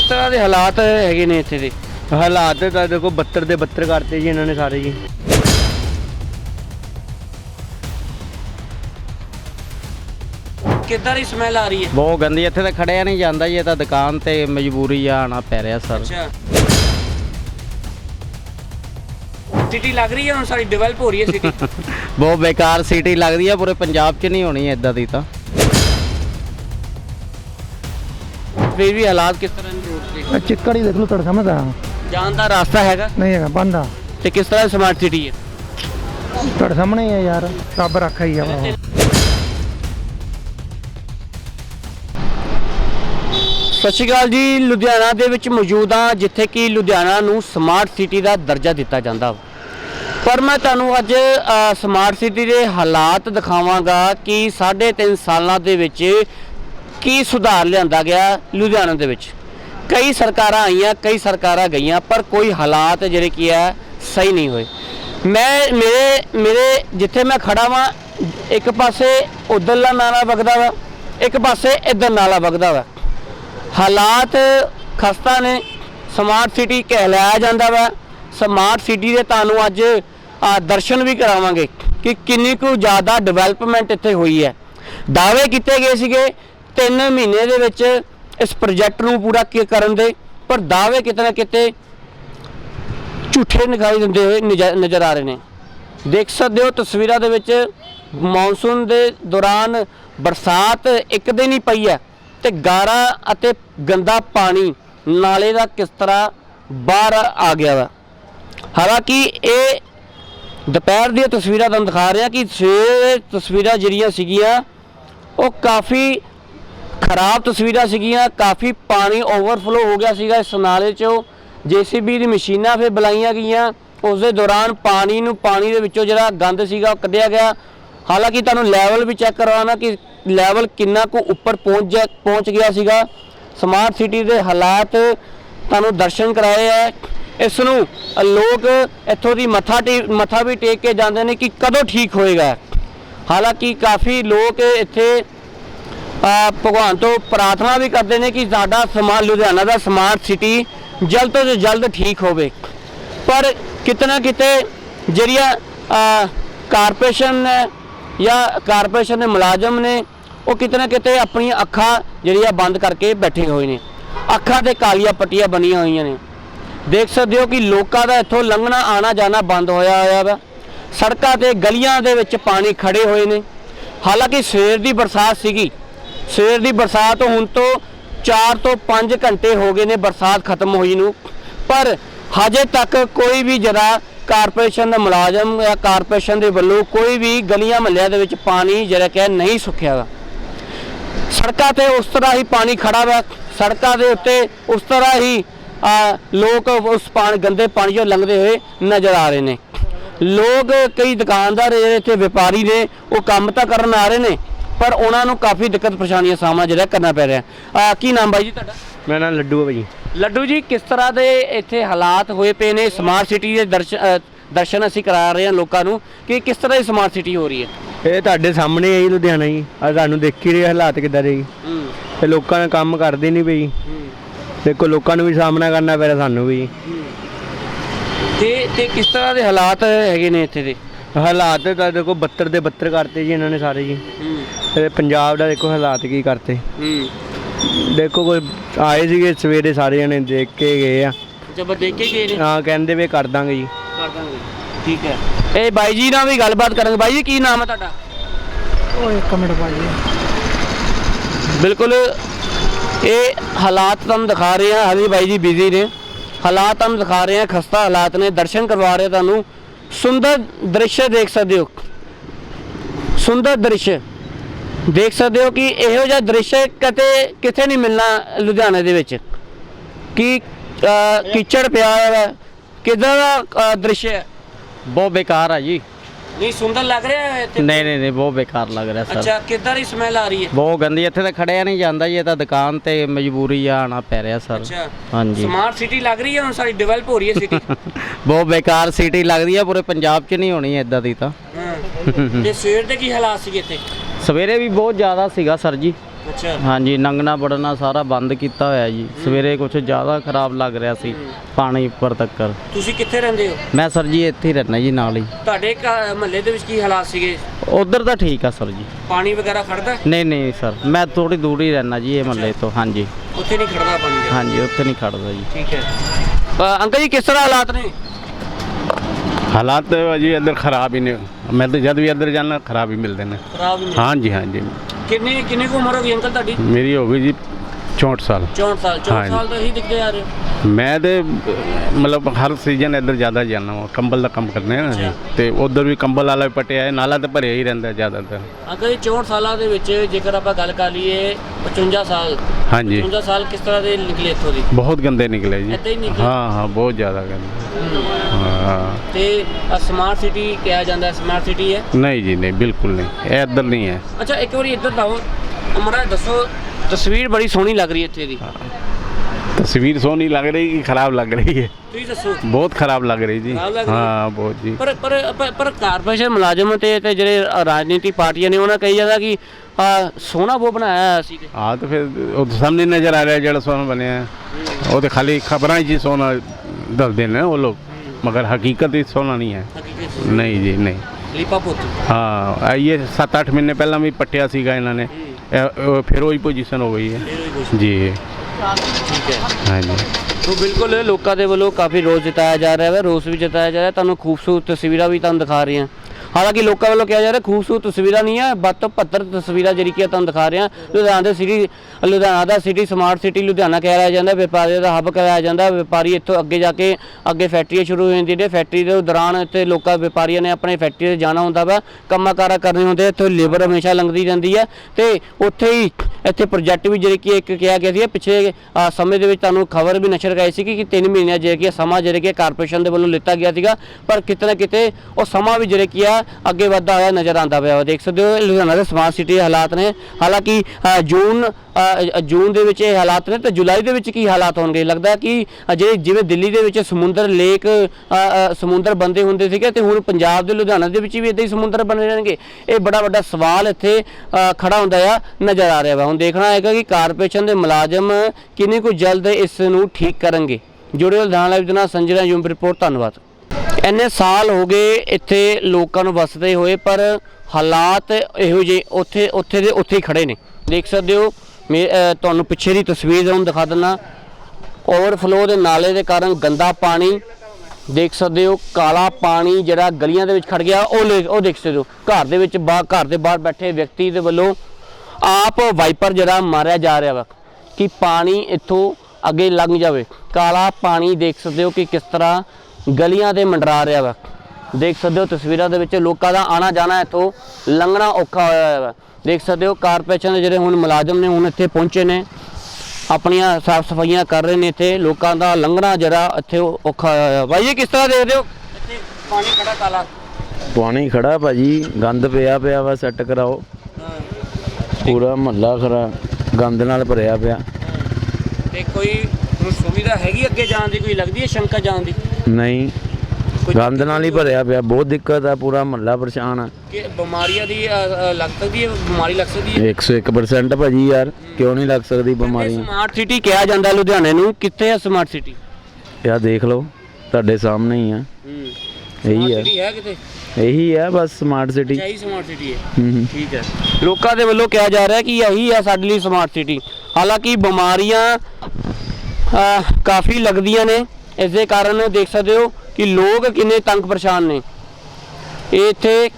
ਕਿਸ ਤਰ੍ਹਾਂ ਦੇ ਹਾਲਾਤ ਹੈਗੇ ਨੇ ਇੱਥੇ ਦੇ। ਹਾਲਾਤ ਤਾਂ ਦੇਖੋ 72 ਦੇ 72 ਕਰਤੇ ਜੀ ਇਹਨਾਂ ਨੇ ਸਾਰੇ ਜੀ। ਕਿੱਦਾਂ ਦੀ ਸਮੈਲ ਆ ਰਹੀ ਹੈ? ਬਹੁਤ ਗੰਦੀ ਇੱਥੇ ਤਾਂ ਖੜਿਆ ਨਹੀਂ ਜਾਂਦਾ ਜੀ ਇਹ ਤਾਂ ਦੁਕਾਨ ਤੇ ਮਜਬੂਰੀ ਆ ਆਣਾ ਪੈ ਰਿਹਾ ਸਰ। ਅੱਛਾ। ਸਿਟੀ ਲੱਗ ਰਹੀ ਹੈ ਹੁਣ ਸਾਡੀ ਡਿਵੈਲਪ ਹੋ ਰਹੀ ਹੈ ਸਿਟੀ ਬਹੁਤ ਬੇਕਾਰ ਸਿਟੀ ਲੱਗਦੀ ਆ ਪੂਰੇ ਪੰਜਾਬ 'ਚ ਨਹੀਂ ਹੋਣੀ ਇਦਾਂ ਦੀ ਤਾਂ। ਫਿਰ ਵੀ ਹਾਲਾਤ ਕਿਸ ਤਰ੍ਹਾਂ ਨੇ ਰੋਡ ਦੇ? ਇਹ ਚਿੱਕੜ ਹੀ ਦੇਖ ਲਓ ਤੁਹਾਡੇ ਸਾਹਮਣੇ ਤਾਂ। ਜਾਣ ਦਾ ਰਸਤਾ ਹੈਗਾ? ਨਹੀਂ ਹੈਗਾ ਬੰਦ ਆ। ਤੇ ਕਿਸ ਤਰ੍ਹਾਂ ਸਮਾਰਟ ਸਿਟੀ ਹੈ? ਤੁਹਾਡੇ ਸਾਹਮਣੇ ਹੀ ਹੈ ਯਾਰ ਰੱਬ ਰੱਖਾ ਹੀ ਆ ਵਾ। ਸਤਿ ਸ਼੍ਰੀ ਅਕਾਲ ਜੀ ਲੁਧਿਆਣਾ ਦੇ ਵਿੱਚ ਮੌਜੂਦ ਹਾਂ ਜਿੱਥੇ ਕਿ ਲੁਧਿਆਣਾ ਨੂੰ ਸਮਾਰਟ ਸਿਟੀ ਦਾ ਦਰਜਾ ਦਿੱਤਾ ਜਾਂਦਾ। ਪਰ ਮੈਂ ਤੁਹਾਨੂੰ ਅੱਜ ਸਮਾਰਟ ਸਿਟੀ ਦੇ ਹਾਲਾਤ ਦਿਖਾਵਾਂਗਾ ਕਿ 3.5 ਸਾਲਾਂ ਦੇ ਵਿੱਚ ਕੀ ਸੁਧਾਰ ਲਿਆਂਦਾ ਗਿਆ ਲੁਧਿਆਣਾ ਦੇ ਵਿੱਚ? ਕਈ ਸਰਕਾਰਾਂ ਆਈਆਂ ਕਈ ਸਰਕਾਰਾਂ ਗਈਆਂ ਪਰ ਕੋਈ ਹਾਲਾਤ ਜਿਹੜੇ ਕੀ ਹੈ ਸਹੀ ਨਹੀਂ ਹੋਏ। ਮੈਂ ਮੇਰੇ ਮੇਰੇ ਜਿੱਥੇ ਮੈਂ ਖੜਾ ਵਾਂ ਇੱਕ ਪਾਸੇ ਉਧਰਲਾ ਨਾਲਾ ਵਗਦਾ ਵਾ ਇੱਕ ਪਾਸੇ ਇੱਧਰ ਨਾਲਾ ਵਗਦਾ ਵਾ। ਹਾਲਾਤ ਖਸਤਾ ਨੇ ਸਮਾਰਟ ਸਿਟੀ ਕਹਿਲਾਇਆ ਜਾਂਦਾ ਵਾ। ਸਮਾਰਟ ਸਿਟੀ ਦੇ ਤੁਹਾਨੂੰ ਅੱਜ ਆ, ਦਰਸ਼ਨ ਵੀ ਕਰਾਵਾਂਗੇ ਕਿ ਕਿੰਨੀ ਕੁ ਜ਼ਿਆਦਾ ਡਿਵੈਲਪਮੈਂਟ ਇੱਥੇ ਹੋਈ ਹੈ। ਦਾਅਵੇ ਕੀਤੇ ਗਏ ਸੀਗੇ 3 ਮਹੀਨੇ ਦੇ ਵਿੱਚ ਇਸ ਪ੍ਰੋਜੈਕਟ ਨੂੰ ਪੂਰਾ ਕੀ ਕਰਨ ਦੇ, ਪਰ ਦਾਅਵੇ ਕਿਤੇ ਨਾ ਕਿਤੇ ਝੂਠੇ ਦਿਖਾਈ ਦਿੰਦੇ ਹੋਏ ਨਜ਼ਰ ਨਜ਼ਰ ਆ ਰਹੇ ਨੇ। ਦੇਖ ਸਕਦੇ ਹੋ ਤਸਵੀਰਾਂ ਦੇ ਵਿੱਚ ਮੌਨਸੂਨ ਦੇ ਦੌਰਾਨ ਬਰਸਾਤ ਇੱਕ ਦਿਨ ਹੀ ਪਈ ਹੈ ਤੇ ਗਾਰਾ ਅਤੇ ਗੰਦਾ ਪਾਣੀ ਨਾਲੇ ਦਾ ਕਿਸ ਤਰ੍ਹਾਂ ਬਾਹਰ ਆ ਗਿਆ ਵਾ। ਹਾਲਾਂਕਿ ਇਹ ਦੁਪਹਿਰ ਦੀਆਂ ਤਸਵੀਰਾਂ ਤੁਹਾਨੂੰ ਦਿਖਾ ਰਿਹਾ ਕਿ ਸਵੇਰੇ ਤਸਵੀਰਾਂ ਜਿਹੜੀਆਂ ਸੀਗੀਆਂ, ਉਹ ਕਾਫੀ ਖਰਾਬ ਤਸਵੀਰਾਂ ਸੀਗੀਆਂ, ਕਾਫੀ ਪਾਣੀ ਓਵਰਫਲੋ ਹੋ ਗਿਆ ਸੀਗਾ ਇਸ ਨਾਲੇ 'ਚੋਂ। ਜੀਸੀਬੀ ਦੀ ਮਸ਼ੀਨਾਂ ਫਿਰ ਬੁਲਾਈਆਂ ਗਈਆਂ। ਉਸ ਦੇ ਦੌਰਾਨ ਪਾਣੀ ਨੂੰ ਪਾਣੀ ਦੇ ਵਿੱਚੋਂ ਜਿਹੜਾ ਗੰਦ ਸੀਗਾ ਉਹ ਕੱਢਿਆ ਗਿਆ। ਹਾਲਾਂਕਿ ਤੁਹਾਨੂੰ ਲੈਵਲ ਵੀ ਚੈੱਕ ਕਰਵਾਉਣਾ ਕਿ ਲੈਵਲ ਕਿੰਨਾ ਕੁ ਉੱਪਰ ਪਹੁੰਚ ਜਾ- ਪਹੁੰਚ ਗਿਆ ਸੀਗਾ। ਸਮਾਰਟ ਸਿਟੀ ਦੇ ਹਾਲਾਤ ਤੁਹਾਨੂੰ ਦਰਸ਼ਨ ਕਰਾਏ ਹੈ ਇਸ ਨੂੰ ਲੋਕ ਇੱਥੋਂ ਦੀ ਮੱਥਾ ਟੇ ਮੱਥਾ ਵੀ ਟੇਕ ਕੇ ਜਾਂਦੇ ਨੇ ਕਿ ਕਦੋਂ ਠੀਕ ਹੋਏਗਾ। ਹਾਲਾਂਕਿ ਕਾਫੀ ਲੋਕ ਇੱਥੇ ਭਗਵਾਨ ਤੋਂ ਪ੍ਰਾਰਥਨਾ ਵੀ ਕਰਦੇ ਨੇ ਕਿ ਸਾਡਾ ਸਮਾਨ ਲੁਧਿਆਣਾ ਦਾ ਸਮਾਰਟ ਸਿਟੀ ਜਲਦ ਤੋਂ ਜਲਦ ਠੀਕ ਹੋਵੇ। ਪਰ ਕਿਤੇ ਨਾ ਕਿਤੇ ਜਿਹੜੀਆਂ ਕਾਰਪੋਰੇਸ਼ਨ ਨੇ ਜਾਂ ਕਾਰਪੋਰੇਸ਼ਨ ਦੇ ਮੁਲਾਜ਼ਮ ਨੇ, ਉਹ ਕਿਤੇ ਨਾ ਕਿਤੇ ਆਪਣੀਆਂ ਅੱਖਾਂ ਜਿਹੜੀਆਂ ਬੰਦ ਕਰਕੇ ਬੈਠੇ ਹੋਏ ਨੇ। ਅੱਖਾਂ ਤੇ ਕਾਲੀਆਂ ਪੱਟੀਆਂ ਬਣੀਆਂ ਹੋਈਆਂ ਨੇ। ਦੇਖ ਸਕਦੇ ਹੋ ਕਿ ਲੋਕਾਂ ਦਾ ਇੱਥੋਂ ਲੰਘਣਾ, ਆਣਾ ਜਾਣਾ ਬੰਦ ਹੋਇਆ ਹੋਇਆ ਵਾ। ਸੜਕਾਂ ਤੇ ਗਲੀਆਂ ਦੇ ਵਿੱਚ ਪਾਣੀ ਖੜੇ ਹੋਏ ਨੇ। ਹਾਲਾਂਕਿ ਸਵੇਰ ਦੀ ਬਰਸਾਤ ਸੀਗੀ ਸਵੇਰ ਦੀ ਬਰਸਾਤ ਹੁਣ ਤੋਂ 4 ਤੋਂ 5 ਘੰਟੇ ਹੋ ਗਏ ਨੇ ਬਰਸਾਤ ਖਤਮ ਹੋਈ ਨੂੰ। ਪਰ ਹਜੇ ਤੱਕ ਕੋਈ ਵੀ ਜਰਾ ਕਾਰਪੋਰੇਸ਼ਨ ਦਾ ਮੁਲਾਜ਼ਮ ਜਾਂ ਕਾਰਪੋਰੇਸ਼ਨ ਦੇ ਵੱਲੋਂ ਕੋਈ ਵੀ ਗਲੀਆਂ ਮਹੱਲਿਆਂ ਦੇ ਵਿੱਚ ਪਾਣੀ ਜਿਹੜਾ ਕਿ ਨਹੀਂ ਸੁੱਕਿਆ ਵਾ ਸੜਕਾਂ ਤੇ ਉਸ ਤਰ੍ਹਾਂ ਹੀ ਪਾਣੀ ਖੜਾ ਵਾ। ਸੜਕਾਂ ਦੇ ਉੱਤੇ ਉਸ ਤਰ੍ਹਾਂ ਹੀ ਲੋਕ ਉਸ ਪਾਣੀ, ਗੰਦੇ ਪਾਣੀ ਚੋਂ ਲੰਘਦੇ ਹੋਏ ਨਜ਼ਰ ਆ ਰਹੇ ਨੇ। ਲੋਕ ਕਈ ਦੁਕਾਨਦਾਰ ਜਿਹੜੇ ਇੱਥੇ ਵਪਾਰੀ ਨੇ, ਉਹ ਕੰਮ ਤਾਂ ਕਰਨ ਆ ਰਹੇ ਨੇ ਪਰ ਉਹਨਾਂ ਨੂੰ ਕਾਫੀ ਦਿੱਕਤ ਪਰੇਸ਼ਾਨੀਆਂ ਦਾ ਸਾਹਮਣਾ ਜਿਹੜਾ ਕਰਨਾ ਪੈ ਰਿਹਾ। ਆ, ਕੀ ਨਾਮ ਬਾਈ ਜੀ ਤੁਹਾਡਾ? ਮੇਰਾ ਨਾਮ ਲੱਡੂ ਹੈ ਭਾਜੀ ਲੱਡੂ ਜੀ ਕਿਸ ਤਰ੍ਹਾਂ ਦੇ ਇੱਥੇ ਹਾਲਾਤ ਹੋਏ ਪਏ ਨੇ? ਸਮਾਰਟ ਸਿਟੀ ਦੇ ਦਰਸ਼ਨ ਅ, ਦਰਸ਼ਨ ਅਸੀਂ ਕਰਾ ਰਹੇ ਹਾਂ ਲੋਕਾਂ ਨੂੰ ਕਿ ਕਿਸ ਤਰ੍ਹਾਂ ਦੀ ਸਮਾਰਟ ਸਿਟੀ ਹੋ ਰਹੀ ਹੈ? ਇਹ ਤੁਹਾਡੇ ਸਾਹਮਣੇ ਹੈ ਜੀ ਲੁਧਿਆਣਾ ਜੀ। ਆ ਤੁਹਾਨੂੰ ਦੇਖ ਹੀ ਰਹੇ ਹਾਲਾਤ ਕਿੱਦਾਂ ਦੇ ਜੀ। ਇਹ ਲੋਕਾਂ ਨੇ ਕੰਮ ਕਰਦੇ ਨਹੀਂ ਪਈ ਦੇਖੋ ਲੋਕਾਂ ਨੂੰ ਵੀ ਸਾਹਮਣਾ ਕਰਨਾ ਪੈ ਰਿਹਾ ਸਾਨੂੰ ਵੀ। ਤੇ ਤੇ ਕਿਸ ਤਰ੍ਹਾਂ ਦੇ ਹਾਲਾਤ ਹੈਗੇ ਨੇ ਇੱਥੇ ਦੇ? ਹਾਲਾਤ ਤਾਂ ਦੇਖੋ 72 ਦੇ 72 ਕਰਤੇ ਜੀ ਇਹਨਾਂ ਨੇ ਸਾਰੇ ਜੀ। ਹੂੰ। ਇਹ ਪੰਜਾਬ ਦਾ ਦੇਖੋ ਹਾਲਾਤ ਕੀ ਕਰਤੇ। ਹੂੰ। ਦੇਖੋ ਕੋਈ ਆਏ ਸੀਗੇ ਸਵੇਰੇ ਸਾਰੇ ਜਣੇ ਦੇਖ ਕੇ ਗਏ ਆ। ਜਬ ਦੇਖ ਕੇ ਗਏ ਨੇ? ਹਾਂ ਕਹਿੰਦੇ ਵੀ ਕਰ ਦਾਂਗੇ ਜੀ। ਕਰ ਦਾਂਗੇ। ਠੀਕ ਹੈ। ਇਹ ਬਾਈ ਜੀ ਨਾਲ ਵੀ ਗੱਲਬਾਤ ਕਰਾਂਗੇ। ਬਾਈ ਜੀ ਕੀ ਨਾਮ ਹੈ ਤੁਹਾਡਾ? ਓਏ ਇੱਕ ਮਿੰਟ ਭਾਜੀ ਬਿਲਕੁਲ ਇਹ ਹਾਲਾਤ ਤੁਹਾਨੂੰ ਦਿਖਾ ਰਹੇ ਹਾਂ ਹਰੀ ਬਾਈ ਜੀ ਬਿਜ਼ੀ ਨੇ। ਹਾਲਾਤ ਤੁਹਾਨੂੰ ਦਿਖਾ ਰਹੇ ਹਾਂ ਖਸਤਾ ਹਾਲਾਤ ਨੇ। ਦਰਸ਼ਨ ਕਰਵਾ ਰਹੇ ਤੁਹਾਨੂੰ। ਸੁੰਦਰ ਦ੍ਰਿਸ਼ ਦੇਖ ਸਕਦੇ ਹੋ। ਸੁੰਦਰ ਦ੍ਰਿਸ਼ ਦੇਖ ਸਕਦੇ ਹੋ ਕਿ ਇਹੋ ਜਿਹਾ ਦ੍ਰਿਸ਼ ਕਦੇ ਕਿਤੇ ਨਹੀਂ ਮਿਲਣਾ ਲੁਧਿਆਣੇ ਦੇ ਵਿੱਚ। ਕੀ ਅਹ, ਕੀਚੜ ਪਿਆ ਹੋਇਆ ਹੈ ਕਿਦਾਂ ਦਾ ਅਹ, ਦ੍ਰਿਸ਼ ਹੈ? ਬਹੁਤ ਬੇਕਾਰ ਆ ਜੀ। ਨਹੀਂ ਸੁੰਦਰ ਲੱਗ ਰਿਹਾ ਹੈ ਇੱਥੇ? ਨਹੀਂ ਨਹੀਂ ਨਹੀਂ ਬਹੁਤ ਬੇਕਾਰ ਲੱਗ ਰਿਹਾ ਸਰ। ਅੱਛਾ ਕਿੱਦਾਂ ਦੀ ਸਮੈਲ ਆ ਰਹੀ ਹੈ? ਬਹੁਤ ਗੰਦੀ ਇੱਥੇ ਤਾਂ ਖੜਿਆ ਨਹੀਂ ਜਾਂਦਾ ਜੀ ਇਹ ਤਾਂ ਦੁਕਾਨ ਤੇ ਮਜਬੂਰੀ ਆ ਆਣਾ ਪੈ ਰਿਹਾ ਸਰ। ਅੱਛਾ ਹਾਂਜੀ। ਸਮਾਰਟ ਸਿਟੀ ਲੱਗ ਰਹੀ ਹੈ ਹੁਣ ਸਾਡੀ ਡਿਵੈਲਪ ਹੋ ਰਹੀ ਹੈ ਸਿਟੀ ਬਹੁਤ ਬੇਕਾਰ ਸਿਟੀ ਲੱਗਦੀ ਆ ਪੂਰੇ ਪੰਜਾਬ 'ਚ ਨਹੀਂ ਹੋਣੀ ਇਦਾਂ ਦੀ ਤਾਂ। ਤੇ ਸਵੇਰ ਦੇ ਕੀ ਹਾਲਾਤ ਸੀਗੇ ਇੱਥੇ? ਸਵੇਰੇ ਵੀ ਬਹੁਤ ਜ਼ਿਆਦਾ ਸੀਗਾ ਸਰ ਜੀ। ਅੱਛਾ। ਹਾਂਜੀ ਨੰਗਣਾ ਬੜਨਾ ਸਾਰਾ ਬੰਦ ਕੀਤਾ ਹੋਇਆ ਜੀ। ਸਵੇਰੇ ਕੁਝ ਜ਼ਿਆਦਾ ਖਰਾਬ ਲੱਗ ਰਿਹਾ ਸੀ ਪਾਣੀ ਉੱਪਰ ਤੱਕ ਤੁਸੀਂ ਕਿੱਥੇ ਰਹਿੰਦੇ ਹੋ? ਮੈਂ ਸਰ ਜੀ ਇੱਥੇ ਹੀ ਰਹਿਣਾ ਜੀ ਨਾਲ ਹੀ। ਤੁਹਾਡੇ ਮਹੱਲੇ ਦੇ ਵਿੱਚ ਕੀ ਹਾਲਾਤ ਸੀਗੇ? ਉਧਰ ਤਾਂ ਠੀਕ ਆ ਸਰ ਜੀ। ਪਾਣੀ ਵਗੈਰਾ ਖੜਦਾ? ਨਹੀਂ ਨਹੀਂ ਸਰ ਮੈਂ ਥੋੜੀ ਦੂਰ ਹੀ ਰਹਿਣਾ ਜੀ ਇਹ ਮਹੱਲੇ ਤੋਂ ਹਾਂਜੀ। ਉੱਥੇ ਨਹੀਂ ਖੜਦਾ ਪਾਣੀ? ਹਾਂਜੀ ਉੱਥੇ ਨਹੀਂ ਖੜਦਾ ਜੀ। ਠੀਕ ਹੈ। ਅੰਕਲ ਜੀ ਕਿਸ ਤਰ੍ਹਾਂ ਹਾਲਾਤ ਨੇ? ਹਾਲਾਤ ਤਾਂ ਜੀ ਇੱਧਰ ਖਰਾਬ ਹੀ ਨੇ। ਮੈਂ ਤਾਂ ਜਦ ਵੀ ਇੱਧਰ ਜਾਣਾ ਖਰਾਬ ਹੀ ਮਿਲਦੇ ਨੇ। ਖਰਾਬ ਨੇ। ਹਾਂਜੀ ਹਾਂਜੀ। ਕਿੰਨੇ ਕਿੰਨੇ ਕੁ ਉਮਰ ਹੋ ਗਈ ਅੰਕਲ ਤੁਹਾਡੀ? ਮੇਰੀ ਹੋ ਗਈ ਜੀ 64 ਸਾਲ। 64 ਸਾਲ 64 ਹਾਂਜੀ। ਸਾਲ ਤੋਂ ਹੀ ਦਿਖਦੇ ਆ ਰਹੇ ਹੋ। ਮੈਂ ਤੇ ਅਹ, ਮਤਲਬ ਹਰ ਸੀਜ਼ਨ ਇੱਧਰ ਜ਼ਿਆਦਾ ਜਾਣਾ ਵਾ ਕੰਬਲ ਦਾ ਕੰਮ ਕਰਨੇ ਆ ਨਾ ਜੀ ਤੇ ਉਧਰ ਵੀ ਕੰਬਲ ਵਾਲਾ ਵੀ ਪਟਿਆ ਹੈ ਨਾਲਾ ਤਾਂ ਭਰਿਆ ਹੀ ਰਹਿੰਦਾ ਜ਼ਿਆਦਾਤਰ। ਅੰਕਲ ਜੀ 64 ਸਾਲਾਂ ਦੇ ਵਿੱਚ ਜੇਕਰ ਆਪਾਂ ਗੱਲ ਕਰ ਲਈਏ 55 ਸਾਲ ਹਾਂਜੀ। 55 ਸਾਲ ਕਿਸ ਤਰ੍ਹਾਂ ਦੇ ਨਿਕਲੇ ਇੱਥੋਂ ਦੀ? ਬਹੁਤ ਗੰਦੇ ਨਿਕਲੇ ਜੀ। ਏਦਾਂ ਹੀ ਨਿਕਲੇ? ਹਾਂ ਹਾਂ ਬਹੁਤ ਜ਼ਿਆਦਾ ਗੰਦੇ। ਹਾਂ। ਤੇ ਸਮਾਰਟ ਸਿਟੀ ਕਿਹਾ ਜਾਂਦਾ ਸਮਾਰਟ ਸਿਟੀ ਹੈ? ਨਹੀਂ ਜੀ ਨਹੀਂ ਬਿਲਕੁਲ ਨਹੀਂ। ਇਹ ਇੱਧਰ ਨਹੀਂ ਹੈ। ਅੱਛਾ ਇੱਕ ਵਾਰੀ ਇੱਧਰ ਆਓ। ਅਮਰਾ ਦੱਸੋ ਤਸਵੀਰ ਬੜੀ ਸੋਹਣੀ ਲੱਗ ਰਹੀ ਹੈ ਇੱਥੇ ਦੀ। ਤਸਵੀਰ ਸੋਹਣੀ ਲੱਗ ਰਹੀ ਕਿ ਖਰਾਬ ਲੱਗ ਰਹੀ ਹੈ। ਤੁਸੀਂ ਦੱਸੋ। ਬਹੁਤ ਖਰਾਬ ਲੱਗ ਰਹੀ ਜੀ। ਖਰਾਬ ਲੱਗ ਰਹੀ ਹੈ? ਹਾਂ ਬਹੁਤ ਜੀ। ਪਰ ਪਰ ਪਰ- ਪਰ ਕਾਰਪੋਰੇਸ਼ਨ ਮੁਲਾਜ਼ਮ ਤੇ ਤੇ ਜਿਹੜੇ ਰਾਜਨੀਤੀ ਪਾਰਟੀਆਂ ਨੇ ਉਹਨਾਂ ਕਹੀ ਜਾਂਦਾ ਕਿ ਆ ਸੋਹਣਾ ਉਹ ਬਣਾਇਆ ਹੋਇਆ ਸੀ। ਤੇ ਫਿਰ ਉਹ ਤਾਂ ਸਾਹਮਣੇ ਨਜ਼ਰ ਆ ਰਿਹਾ ਜਿਹੜਾ ਸੋਨਾ ਬਣਿਆ। ਉਹ ਤੇ ਖਾਲੀ ਖਬਰਾਂ 'ਚ ਹੀ ਸੋਨਾ ਦੱਸਦੇ ਨੇ ਉਹ ਲੋਕ। ਮਗਰ ਹਕੀਕਤ ਵਿੱਚ ਸੋਨਾ ਨਹੀਂ ਹੈ। ਹਕੀਕਤ ਨਹੀਂ ਜੀ ਨਹੀਂ। ਲੀਪਾ ਪੁੱਤ। ਹਾਂ ਇਹ 7-8 ਮਹੀਨੇ ਪਹਿਲਾਂ ਵੀ ਪੱਟਿਆ ਸੀਗਾ ਇਹਨਾਂ ਨੇ। ਫਿਰ ਉਹੀ ਪੋਜੀਸ਼ਨ ਹੋ ਗਈ ਹੈ। ਇਹ ਵੀ ਕੁਛ ਜੀ। ਠੀਕ ਹੈ। ਹਾਂਜੀ। ਤੋ ਬਿਲਕੁਲ ਲੋਕਾਂ ਦੇ ਵੱਲੋਂ ਕਾਫੀ ਰੋਸ ਜਤਾਇਆ ਜਾ ਰਿਹਾ ਹੈ ਰੋਸ ਵੀ ਜਤਾਇਆ ਜਾ ਰਿਹਾ ਤੁਹਾਨੂੰ ਖੂਬਸੂਰਤ ਤਸਵੀਰਾਂ ਵੀ ਤੁਹਾਨੂੰ ਦਿਖਾ ਰਹੇ ਹਾਂ ਹਾਲਾਂਕਿ ਲੋਕਾਂ ਵੱਲੋਂ ਕਿਹਾ ਜਾ ਰਿਹਾ ਖੂਬਸੂਰਤ ਤਸਵੀਰਾਂ ਨਹੀਂ ਹੈ ਵੱਧ ਤੋਂ 75 ਤਸਵੀਰਾਂ ਜਿਹੜੀ ਕਿ ਤੁਹਾਨੂੰ ਦਿਖਾ ਰਹੇ ਹਾਂ ਲੁਧਿਆਣਾ ਦੇ ਸਿਟੀ ਲੁਧਿਆਣਾ ਦਾ ਸਿਟੀ ਸਮਾਰਟ ਸਿਟੀ ਲੁਧਿਆਣਾ ਕਹਿਆ ਜਾਂਦਾ ਵਪਾਰੀਆਂ ਦਾ ਹੱਬ ਕਹਿਆ ਜਾਂਦਾ, ਵਪਾਰੀ ਇੱਥੋਂ ਅੱਗੇ ਜਾ ਕੇ, ਅੱਗੇ ਫੈਕਟਰੀਆਂ ਸ਼ੁਰੂ ਹੋ ਜਾਂਦੀਆਂ ਨੇ ਫੈਕਟਰੀ ਦੇ ਦੌਰਾਨ ਇੱਥੇ ਲੋਕਾਂ, ਵਪਾਰੀਆਂ ਨੇ ਆਪਣੇ ਫੈਕਟਰੀ ਤੇ ਜਾਣਾ ਹੁੰਦਾ ਵਾ, ਕੰਮਾਂ ਕਾਰਾਂ ਕਰਨੇ ਹੁੰਦੇ ਇੱਥੋਂ ਲੇਬਰ ਹਮੇਸ਼ਾ ਲੰਘਦੀ ਰਹਿੰਦੀ ਹੈ ਤੇ ਉੱਥੇ ਹੀ ਇੱਥੇ ਪ੍ਰੋਜੈਕਟ ਵੀ ਜਿਹੜੇ ਕਿ ਇੱਕ ਕਿਹਾ ਗਿਆ ਸੀ ਪਿਛਲੇ ਸਮੇਂ ਦੇ ਵਿੱਚ ਤੁਹਾਨੂੰ ਖਬਰ ਵੀ ਨਸ਼ਰ ਗਈ ਸੀ ਕਿ 3 ਮਹੀਨਿਆਂ ਜਿਹੜੇ ਕਿ ਸਮਾਂ ਜਿਹੜੇ ਕਿ ਕਾਰਪੋਰੇਸ਼ਨ ਦੇ ਵੱਲੋਂ ਲਿੱਤਾ ਗਿਆ ਸੀਗਾ ਪਰ ਕਿਤੇ ਨਾ ਕਿਤੇ ਉਹ ਸਮਾਂ ਵੀ ਜਿਹੜੇ ਕਿ ਆ ਅੱਗੇ ਵੱਧਦਾ ਹੋਇਆ ਨਜ਼ਰ ਆਉਂਦਾ ਪਿਆ ਵਾ। ਦੇਖ ਸਕਦੇ ਹੋ ਲੁਧਿਆਣਾ ਦੇ ਸਮਾਰਟ ਸਿਟੀ ਦੇ ਹਾਲਾਤ ਨੇ। ਹਾਲਾਂਕਿ ਜੂਨ ਜੂਨ ਦੇ ਵਿੱਚ ਇਹ ਹਾਲਾਤ ਨੇ ਤੇ ਜੁਲਾਈ ਦੇ ਵਿੱਚ ਕੀ ਹਾਲਾਤ ਹੋਣਗੇ? ਲੱਗਦਾ ਕਿ ਅ, ਜਿਹੜੇ ਜਿਵੇਂ ਦਿੱਲੀ ਦੇ ਵਿੱਚ ਸਮੁੰਦਰ ਲੇਕ ਸਮੁੰਦਰ ਬੰਦੇ ਹੁੰਦੇ ਸੀਗੇ ਤੇ ਹੁਣ ਪੰਜਾਬ ਦੇ ਲੁਧਿਆਣਾ ਦੇ ਵਿੱਚ ਵੀ ਇਦਾਂ ਹੀ ਸਮੁੰਦਰ ਬਣੇ ਰਹਿਣਗੇ। ਇਹ ਬੜਾ ਵੱਡਾ ਸਵਾਲ ਇੱਥੇ ਅ, ਖੜਾ ਹੁੰਦਾ ਆ ਨਜ਼ਰ ਆ ਰਿਹਾ ਵਾ। ਹੁਣ ਦੇਖਣਾ ਹੈਗਾ ਕਿ ਕਾਰਪੋਰੇਸ਼ਨ ਦੇ ਮੁਲਾਜ਼ਮ ਕਿੰਨੀ ਕੁ ਜਲਦ ਇਸ ਨੂੰ ਠੀਕ ਕਰਨਗੇ। ਜੁੜਿਓ ਲੁਧਿਆਣਾ ਲਾਈਵ ਦੇ ਨਾਲ ਸੰਜੇ ਰਾਜ ਰਿਪੋਰਟ, ਧੰਨਵਾਦ। ਇੰਨੇ ਸਾਲ ਹੋ ਗਏ ਇੱਥੇ ਲੋਕਾਂ ਨੂੰ ਵਸਦੇ ਹੋਏ, ਪਰ ਹਾਲਾਤ ਇਹੋ ਜਿਹੇ ਉੱਥੇ ਉੱਥੇ ਦੇ ਉੱਥੇ ਹੀ ਖੜੇ ਨੇ। ਦੇਖ ਸਕਦੇ ਹੋ, ਮੇ ਤੁਹਾਨੂੰ ਪਿੱਛੇ ਦੀ ਤਸਵੀਰ ਤੁਹਾਨੂੰ ਦਿਖਾ ਦਿੰਦਾ। ਓਵਰਫਲੋ ਦੇ ਨਾਲੇ ਦੇ ਕਾਰਨ ਗੰਦਾ ਪਾਣੀ, ਦੇਖ ਸਕਦੇ ਹੋ, ਕਾਲਾ ਪਾਣੀ ਜਿਹੜਾ ਗਲੀਆਂ ਦੇ ਵਿੱਚ ਖੜ ਗਿਆ, ਉਹ ਲੈ- ਉਹ ਦੇਖ ਸਕਦੇ ਹੋ। ਘਰ ਦੇ ਵਿੱਚ ਬਾਹਰ ਘਰ ਦੇ ਬਾਹਰ ਬੈਠੇ ਵਿਅਕਤੀ ਦੇ ਵੱਲੋਂ ਆਪ ਵਾਈਪਰ ਜਿਹੜਾ ਮਾਰਿਆ ਜਾ ਰਿਹਾ ਵਾ ਕਿ ਪਾਣੀ ਇੱਥੋਂ ਅੱਗੇ ਲੰਘ ਜਾਵੇ। ਕਾਲਾ ਪਾਣੀ ਦੇਖ ਸਕਦੇ ਹੋ ਕਿ ਕਿਸ ਤਰ੍ਹਾਂ ਗਲੀਆਂ ਦੇ ਮੰਡਰਾ ਰਿਹਾ ਵਾ। ਦੇਖ ਸਕਦੇ ਹੋ ਤਸਵੀਰਾਂ ਦੇ ਵਿੱਚ ਲੋਕਾਂ ਦਾ ਆਣਾ ਜਾਣਾ ਇੱਥੋਂ ਲੰਘਣਾ ਔਖਾ ਹੋਇਆ ਹੋਇਆ ਵਾ। ਦੇਖ ਸਕਦੇ ਹੋ ਕਾਰਪੋਰੇਸ਼ਨ ਦੇ ਜਿਹੜੇ ਹੁਣ ਮੁਲਾਜ਼ਮ ਨੇ ਹੁਣ ਇੱਥੇ ਪਹੁੰਚੇ ਨੇ। ਆਪਣੀਆਂ ਸਾਫ਼ ਸਫਾਈਆਂ ਕਰ ਰਹੇ ਨੇ ਇੱਥੇ। ਲੋਕਾਂ ਦਾ ਲੰਘਣਾ ਜਿਹੜਾ ਇੱਥੇ ਔਖਾ ਹੋਇਆ ਹੋਇਆ। ਬਾਈ ਜੀ ਕਿਸ ਤਰ੍ਹਾਂ ਦੇਖਦੇ ਹੋ? ਇੱਥੇ ਪਾਣੀ ਖੜਾ ਕਾਲਾ। ਪਾਣੀ ਖੜਾ ਭਾਜੀ ਗੰਦ ਪਿਆ ਪਿਆ ਵਾ ਸੈੱਟ ਕਰਾਓ। ਪੂਰਾ ਮਹੱਲਾ ਖਰਾ ਗੰਦ ਨਾਲ ਭਰਿਆ ਪਿਆ। ਤੇ ਕੋਈ ਹੁਣ ਸੁਵਿਧਾ ਹੈਗੀ ਅੱਗੇ ਜਾਣ ਦੀ ਕੋਈ ਲੱਗਦੀ ਹੈ ਸ਼ੰਕਾ ਜਾਣ ਦੀ? ਨਹੀਂ ਕੋਈ ਗੰਦ ਨਾਲ ਹੀ ਭਰਿਆ ਪਿਆ ਬਹੁਤ ਦਿੱਕਤ ਆ ਪੂਰਾ ਮਹੱਲਾ ਪਰੇਸ਼ਾਨ ਆ। ਕਿ ਬਿਮਾਰੀਆਂ ਦੀ ਅ, ਅ, ਲੱਗ ਸਕਦੀ ਹੈ ਬਿਮਾਰੀ ਲੱਗ ਸਕਦੀ ਹੈ? 101% ਭਾਜੀ ਯਾਰ ਕਿਉਂ ਨਹੀਂ ਲੱਗ ਸਕਦੀ ਬਿਮਾਰੀਆਂ ਸਮਾਰਟ ਸਿਟੀ ਕਿਹਾ ਜਾਂਦਾ ਲੁਧਿਆਣੇ ਨੂੰ ਕਿੱਥੇ ਹੈ ਸਮਾਰਟ ਸਿਟੀ ਯਾ ਦੇਖ ਲਓ ਤੁਹਾਡੇ ਸਾਹਮਣੇ ਹੀ ਆ। ਹੂੰ ਇਹੀ ਹੈ ਸਿਟੀ ਹੈ ਕਿਤੇ? ਇਹੀ ਹੈ ਬਸ ਸਮਾਰਟ ਸਿਟੀ ਚਾਹੀ ਸਮਾਰਟ ਸਿਟੀ ਹੈ। ਹੂੰ ਹੂੰ। ਠੀਕ ਹੈ। ਲੋਕਾਂ ਦੇ ਵੱਲੋਂ ਕਿਹਾ ਜਾ ਰਿਹਾ ਕਿ ਇਹੀ ਹੈ ਸਾਡੇ ਲਈ ਸਮਾਰਟ ਸਿਟੀ ਹਾਲਾਂਕਿ ਬਿਮਾਰੀਆਂ ਕਾਫੀ ਲੱਗਦੀਆਂ ਨੇ। ਇਸ ਦੇ ਕਾਰਨ ਦੇਖ ਸਕਦੇ ਹੋ ਕਿ ਲੋਕ ਕਿੰਨੇ ਤੰਗ ਪਰੇਸ਼ਾਨ ਨੇ। ਇਹ ਇੱਥੇ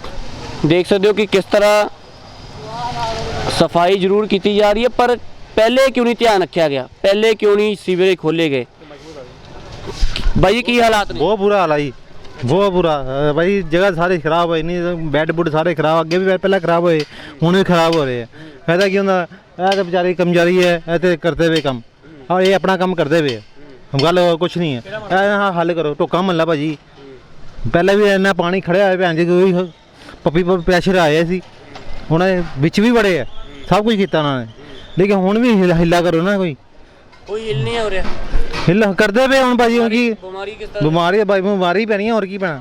ਦੇਖ ਸਕਦੇ ਹੋ ਕਿ ਕਿਸ ਤਰ੍ਹਾਂ ਸਫ਼ਾਈ ਜ਼ਰੂਰ ਕੀਤੀ ਜਾ ਰਹੀ ਹੈ ਪਰ ਪਹਿਲੇ ਕਿਉਂ ਨਹੀਂ ਧਿਆਨ ਰੱਖਿਆ ਗਿਆ? ਪਹਿਲੇ ਕਿਉਂ ਨਹੀਂ ਸੀਵਰੇਜ ਖੋਲੇ ਗਏ? ਬਾਈ ਕੀ ਹਾਲਾਤ ਨੇ? ਬਹੁਤ ਬੁਰਾ ਹਾਲ ਆ ਜੀ। ਬਹੁਤ ਬੁਰਾ, ਅਹ ਬਾਈ ਜਗ੍ਹਾ ਸਾਰੇ ਖਰਾਬ ਹੋਏ ਨਹੀਂ ਬੈੱਡ ਬੁੱਡ ਸਾਰੇ ਖਰਾਬ, ਅੱਗੇ ਵੀ ਪਹਿਲਾਂ ਖਰਾਬ ਹੋਏ, ਹੁਣ ਵੀ ਖਰਾਬ ਹੋ ਰਹੇ ਆ। ਫਾਇਦਾ ਕੀ ਹੁੰਦਾ? ਇਹ ਤਾਂ ਵਿਚਾਰੀ ਕਮਜ਼ੋਰੀ ਹੈ, ਇਹ ਤੇ ਕਰਦੇ ਵੇ ਕੰਮ। ਹਾਂ ਇਹ ਆਪਣਾ ਕੰਮ ਕਰਦੇ ਵੇ ਗੱਲ ਕੁਛ ਨਹੀਂ ਹੈ। ਇਹ ਹਾਂ ਹੱਲ ਕਰੋ ਟੋਕਾ ਮੱਲਾ ਭਾਜੀ। ਪਹਿਲਾਂ ਵੀ ਇੰਨਾ ਪਾਣੀ ਖੜਿਆ ਹੋਇਆ ਭੈਣ ਜੀ, ਕੋਈ ਪੱਪੀ ਪੱਪੀ ਪ੍ਰੈਸ਼ਰ ਆਇਆ ਸੀ। ਹੁਣ ਇਹ ਵਿੱਚ ਵੀ ਬੜੇ ਆ। ਸਭ ਕੁਝ ਕੀਤਾ ਉਹਨਾਂ ਨੇ। ਲੇਕਿਨ ਹੁਣ ਵੀ ਹਿੱਲਾ- ਹਿੱਲਾ ਕਰੋ ਨਾ ਕੋਈ। ਕੋਈ ਹਿੱਲ ਨਹੀਂ ਹੋ ਰਿਹਾ। ਹਿੱਲਾ ਕਰਦੇ ਪਏ ਹੁਣ ਭਾਜੀ ਹੁਣ ਕੀ ਬਿਮਾਰੀ ਕਿਸ ਤਰ੍ਹਾਂ ਬਿਮਾਰੀ ਹੈ ਬਾਈ ਬਿਮਾਰੀ ਪੈਣੀ ਹੈ ਹੋਰ ਕੀ ਪੈਣਾ?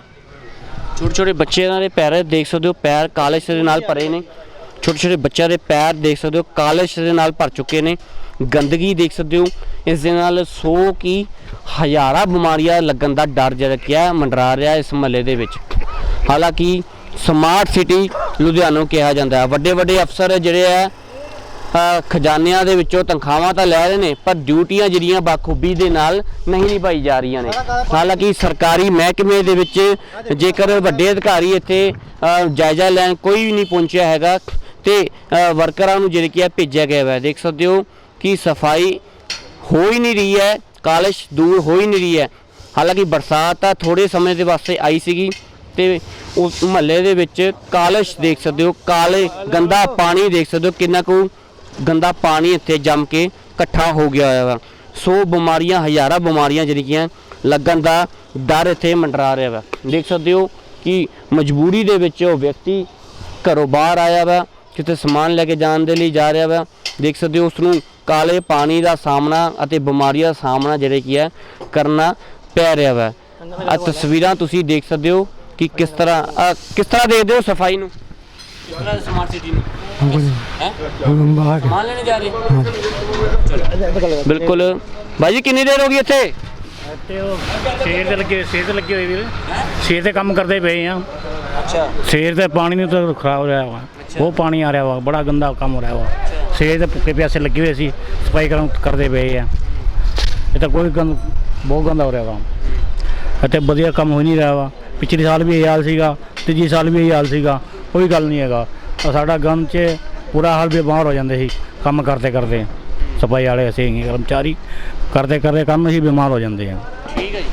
ਛੋਟੇ ਛੋਟੇ ਬੱਚੇ ਇਹਨਾਂ ਦੇ ਪੈਰ ਦੇਖ ਸਕਦੇ ਹੋ ਪੈਰ ਕਾਲੇ ਸਿਰ ਨਾਲ ਭਰੇ ਨੇ। ਛੋਟੇ ਛੋਟੇ ਬੱਚਿਆਂ ਦੇ ਪੈਰ ਦੇਖ ਸਕਦੇ ਹੋ ਕਾਲਿਸ਼ ਦੇ ਨਾਲ ਭਰ ਚੁੱਕੇ ਨੇ। ਗੰਦਗੀ ਦੇਖ ਸਕਦੇ ਹੋ ਇਸ ਦੇ ਨਾਲ ਸੌ ਕੀ ਹਜ਼ਾਰਾਂ ਬਿਮਾਰੀਆਂ ਲੱਗਣ ਦਾ ਡਰ ਜਿਹੜਾ ਕਿਹਾ ਮੰਡਰਾ ਰਿਹਾ ਇਸ ਮਹੱਲੇ ਦੇ ਵਿੱਚ। ਹਾਲਾਂਕਿ ਸਮਾਰਟ ਸਿਟੀ ਲੁਧਿਆਣਾ ਕਿਹਾ ਜਾਂਦਾ ਹੈ। ਵੱਡੇ ਵੱਡੇ ਅਫਸਰ ਜਿਹੜੇ ਅ, ਖਜ਼ਾਨਿਆਂ ਦੇ ਵਿੱਚੋਂ ਤਨਖਾਹਾਂ ਤਾਂ ਲੈ ਰਹੇ ਨੇ, ਪਰ ਡਿਊਟੀਆਂ ਜਿਹੜੀਆਂ ਬਾਖੂਬੀ ਦੇ ਨਾਲ ਨਹੀਂ ਨਿਭਾਈ ਜਾ ਰਹੀਆਂ ਨੇ। ਹਾਲਾਂਕਿ ਸਰਕਾਰੀ ਮਹਿਕਮੇ ਦੇ ਵਿੱਚ ਜੇਕਰ ਵੱਡੇ ਅਧਿਕਾਰੀ ਇੱਥੇ ਜਾਇਜ਼ਾ ਲੈਣ ਕੋਈ ਵੀ ਨਹੀਂ ਪਹੁੰਚਿਆ ਹੈਗਾ, ਤੇ ਵਰਕਰਾਂ ਨੂੰ ਜਿਹੜੇ ਕਿ ਹੈ ਭੇਜਿਆ ਗਿਆ ਹੈ ਦੇਖ ਸਕਦੇ ਹੋ ਕਿ ਸਫ਼ਾਈ ਹੋ ਹੀ ਨਹੀਂ ਰਹੀ ਹੈ, ਕਾਲਿਸ਼ ਦੂਰ ਹੋ ਹੀ ਨਹੀਂ ਰਹੀ ਹੈ। ਹਾਲਾਂਕਿ ਬਰਸਾਤ ਤਾਂ ਥੋੜੇ ਸਮੇਂ ਦੇ ਵਾਸਤੇ ਆਈ ਸੀਗੀ, ਤੇ ਉਸ ਮਹੱਲੇ ਦੇ ਵਿੱਚ ਕਾਲਿਸ਼ ਦੇਖ ਸਕਦੇ ਹੋ, ਕਾਲੇ ਗੰਦਾ ਪਾਣੀ ਦੇਖ ਸਕਦੇ ਹੋ, ਕਿੰਨਾ ਕੁ ਗੰਦਾ ਪਾਣੀ ਇੱਥੇ ਜੰਮ ਕੇ ਇਕੱਠਾ ਹੋ ਗਿਆ ਹੋਇਆ ਵਾ। ਸੋ ਬਿਮਾਰੀਆਂ, ਹਜ਼ਾਰਾਂ ਬਿਮਾਰੀਆਂ ਜਿਹੜੀਆਂ ਲੱਗਣ ਦਾ ਡਰ ਇੱਥੇ ਮੰਡਰਾ ਰਿਹਾ ਵਾ। ਦੇਖ ਸਕਦੇ ਹੋ ਕਿ ਮਜਬੂਰੀ ਦੇ ਵਿੱਚ ਉਹ ਵਿਅਕਤੀ ਘਰੋਂ ਬਾਹਰ ਆਇਆ ਵਾ ਕਿਤੇ ਸਮਾਨ ਲੈ ਕੇ ਜਾਣ ਦੇ ਲਈ ਜਾ ਰਿਹਾ ਵਾ। ਦੇਖ ਸਕਦੇ ਹੋ ਉਸ ਨੂੰ ਕਾਲੇ ਪਾਣੀ ਦਾ ਸਾਹਮਣਾ ਅਤੇ ਬਿਮਾਰੀਆਂ ਦਾ ਸਾਹਮਣਾ ਜਿਹੜੇ ਕੀ ਹੈ, ਕਰਨਾ ਪੈ ਰਿਹਾ ਵਾ। ਆ ਤਸਵੀਰਾਂ ਤੁਸੀਂ ਦੇਖ ਸਕਦੇ ਹੋ ਕਿ ਕਿਸ ਤਰ੍ਹਾਂ ਕਿਸ ਤਰ੍ਹਾਂ ਦੇਖਦੇ ਹੋ ਸਫ਼ਾਈ ਨੂੰ? ਸਮਾਰਟ ਸਿਟੀ ਨੂੰ। ਹੈ? ਸਮਾਨ ਲੈਣੇ ਜਾ ਰਹੇ? ਚਲੋ ਬਿਲਕੁਲ। ਭਾਈ ਜੀ ਕਿੰਨੀ ਦੇਰ ਹੋ ਗਈ ਇੱਥੇ? ਤੇ ਉਹ ਸ਼ੇਰ ਤੇ ਲੱਗੇ ਸ਼ੇਰ ਤੇ ਲੱਗੇ ਹੋਏ ਵੀਰ। ਸ਼ੇਰ ਤੇ ਕੰਮ ਕਰਦੇ ਪਏ ਆ। ਅੱਛਾ। ਸ਼ੇਰ ਤੇ ਪਾਣੀ ਨੂੰ ਤਾਂ ਖਰਾਬ ਹੋ ਰਿਹਾ ਵਾ। ਉਹ ਪਾਣੀ ਆ ਰਿਹਾ ਵਾ। ਬੜਾ ਗੰਦਾ ਕੰਮ ਹੋ ਰਿਹਾ ਵਾ। ਸ਼ੇਰ ਤੇ ਭੁੱਖੇ ਪਿਆਸੇ ਲੱਗੇ ਹੋਏ ਸੀ। ਸਫ਼ਾਈ ਕਰਨ ਕਰਦੇ ਪਏ ਆ। ਇਹ ਤਾਂ ਕੋਈ ਗੰਦ ਬਹੁਤ ਗੰਦਾ ਹੋ ਰਿਹਾ ਕੰਮ ਅਤੇ ਵਧੀਆ ਕੰਮ ਹੋ ਨਹੀਂ ਰਿਹਾ ਵਾ। ਪਿਛਲੇ ਸਾਲ ਵੀ ਇਹ ਹਾਲ ਸੀਗਾ। ਤੀਜੀ ਸਾਲ ਵੀ ਇਹ ਹਾਲ ਸੀਗਾ। ਕੋਈ ਗੱਲ ਨਹੀਂ ਹੈਗਾ। ਆਹ ਸਾਡਾ ਗਮ 'ਚ ਪੂਰਾ ਹਾਲ ਬਿਮਾਰ ਹੋ ਜਾਂਦੇ ਸੀ ਕੰਮ ਕਰਦੇ ਕਰਦੇ। ਸਫ਼ਾਈ ਵਾਲੇ ਅਸੀਂ ਹੀ ਕਰਮਚਾਰੀ ਕਰਦੇ ਕਰਦੇ ਕੰਮ ਹੀ ਬਿਮਾਰ ਹੋ ਜਾਂਦੇ ਆ। ਠੀਕ ਹੈ ਜੀ।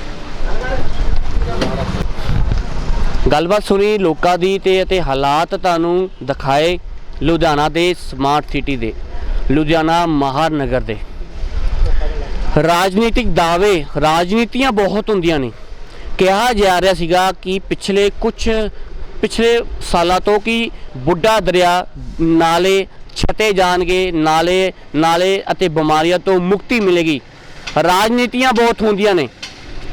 ਗੱਲਬਾਤ ਸੁਣੀ ਲੋਕਾਂ ਦੀ ਤੇ ਅਤੇ ਹਾਲਾਤ ਤੁਹਾਨੂੰ ਦਿਖਾਏ ਲੁਧਿਆਣਾ ਦੇ ਸਮਾਰਟ ਸਿਟੀ ਦੇ ਲੁਧਿਆਣਾ ਮਹਾਨਗਰ ਦੇ। ਰਾਜਨੀਤਿਕ ਦਾਅਵੇ ਰਾਜਨੀਤੀਆਂ ਬਹੁਤ ਹੁੰਦੀਆਂ ਨੇ। ਕਿਹਾ ਜਾ ਰਿਹਾ ਸੀਗਾ ਕਿ ਪਿਛਲੇ ਕੁਝ ਪਿਛਲੇ ਸਾਲਾਂ ਤੋਂ ਕਿ ਬੁੱਢਾ ਦਰਿਆ ਨਾਲੇ ਛਤੇ ਜਾਣਗੇ, ਨਾਲੇ ਨਾਲੇ ਅਤੇ ਬਿਮਾਰੀਆਂ ਤੋਂ ਮੁਕਤੀ ਮਿਲੇਗੀ। ਰਾਜਨੀਤੀਆਂ ਬਹੁਤ ਹੁੰਦੀਆਂ ਨੇ,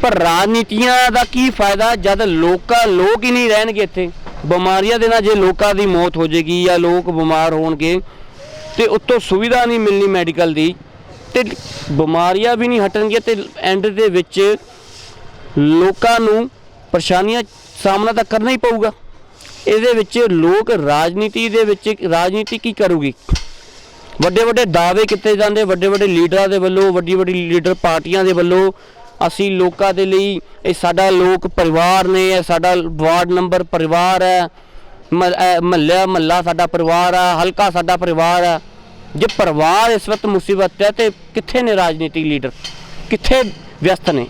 ਪਰ ਰਾਜਨੀਤੀਆਂ ਦਾ ਕੀ ਫਾਇਦਾ ਜਦ ਲੋਕਾਂ, ਲੋਕ ਹੀ ਨਹੀਂ ਰਹਿਣਗੇ ਇੱਥੇ? ਬਿਮਾਰੀਆਂ ਦੇ ਨਾਲ ਜੇ ਲੋਕਾਂ ਦੀ ਮੌਤ ਹੋ ਜਾਏਗੀ ਜਾਂ ਲੋਕ ਬਿਮਾਰ ਹੋਣਗੇ, ਤੇ ਉੱਤੋਂ ਸੁਵਿਧਾ ਨਹੀਂ ਮਿਲਣੀ ਮੈਡੀਕਲ ਦੀ, ਤੇ ਬਿਮਾਰੀਆਂ ਵੀ ਨਹੀਂ ਹਟਣਗੀਆਂ ਤੇ ਐਂਡ ਦੇ ਵਿੱਚ ਲੋਕਾਂ ਨੂੰ ਪਰੇਸ਼ਾਨੀਆਂ ਸਾਹਮਣਾ ਤਾਂ ਕਰਨਾ ਹੀ ਪਊਗਾ। ਇਹਦੇ ਵਿੱਚ ਲੋਕ ਰਾਜਨੀਤੀ ਦੇ ਵਿੱਚ ਰਾਜਨੀਤੀ ਕੀ ਕਰੂਗੀ? ਵੱਡੇ ਵੱਡੇ ਦਾਅਵੇ ਕੀਤੇ ਜਾਂਦੇ ਵੱਡੇ ਵੱਡੇ ਲੀਡਰਾਂ ਦੇ ਵੱਲੋਂ ਵੱਡੀ ਵੱਡੀ ਲੀਡਰ ਪਾਰਟੀਆਂ ਦੇ ਵੱਲੋਂ। ਅਸੀਂ ਲੋਕਾਂ ਦੇ ਲਈ, ਇਹ ਸਾਡਾ ਲੋਕ ਪਰਿਵਾਰ ਨੇ, ਇਹ ਸਾਡਾ ਵਾਰਡ ਨੰਬਰ ਪਰਿਵਾਰ ਹੈ। ਮਹੱਲਾ ਮਹੱਲਾ ਸਾਡਾ ਪਰਿਵਾਰ ਆ, ਹਲਕਾ ਸਾਡਾ ਪਰਿਵਾਰ ਆ। ਜੇ ਪਰਿਵਾਰ ਇਸ ਵਕਤ ਮੁਸੀਬਤ ਹੈ, ਤੇ ਕਿੱਥੇ ਨੇ ਰਾਜਨੀਤਿਕ ਲੀਡਰ? ਕਿੱਥੇ ਵਿਅਸਤ ਨੇ?